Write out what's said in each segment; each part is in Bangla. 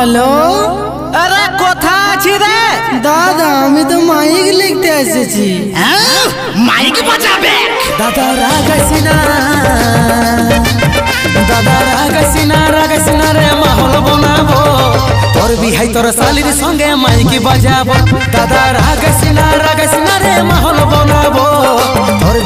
হ্যালো? আরে কোথা আছি রে? দাদা আমি তো মাইক লিখতে এসেছি। হ্যাঁ? মাইক বাজাবে। দাদা রাগাইছিনা দাদা রাগাইছিনা রাগাইছিনা রে মাহল বনাবো। তোর বিহাই তোর শালির সঙ্গে মাইক বাজাবো। দাদা রাগাইছিনা রাগাইছিনা রে মাহল বনাবো। তোর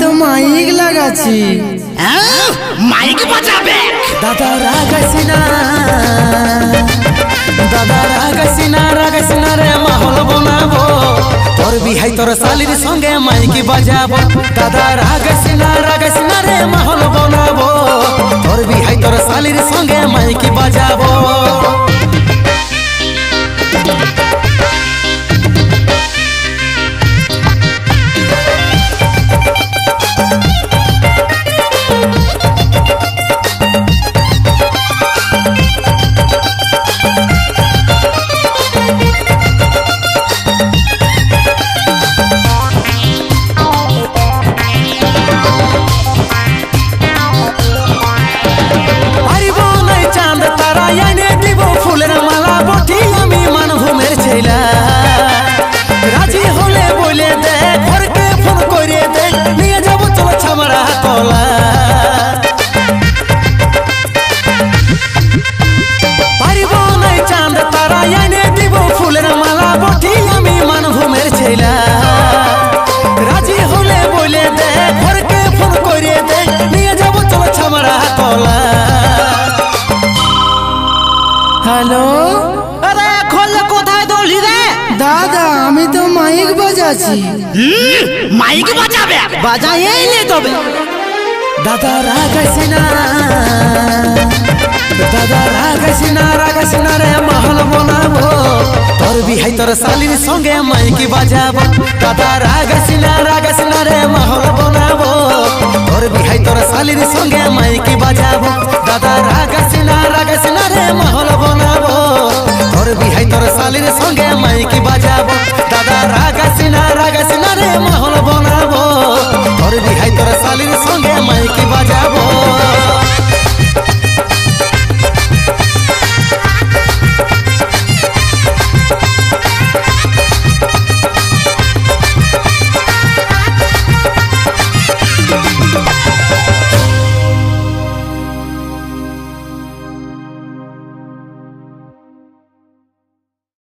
তো মাইক লাগাচ্ছি। হ্যাঁ? মাইক বাজাবে। দাদা রাগাইছিনা দাদা রাগাছি না রাগাছি না রে মাহল বনাবো। তোর বিহাই তোর শালির সঙ্গে মাইকি বাজাবো। দাদা রাগাছি না রাগাছি না রে মাহল হ্যালো? আরে খোল কোথায় দৌড়লি রে? দাদা আমি তো মাইক বাজাচ্ছি। মাইক বাজাবে? বাজাই নে তবে। দাদা রাগাইছিনা দাদা রাগাইছিনা রাগাইছিনা রে মহল বনাবো তোর বিহাই তোর শালির সঙ্গে মাইকি বাজাবো। দাদা রাগাইছিনা রাগাইছিনা রে মহল বনাবো তোর বিহাই তোর শালির সঙ্গে মাইকি বাজাবো। বিহাই তোর শালির সঙ্গে মাইকি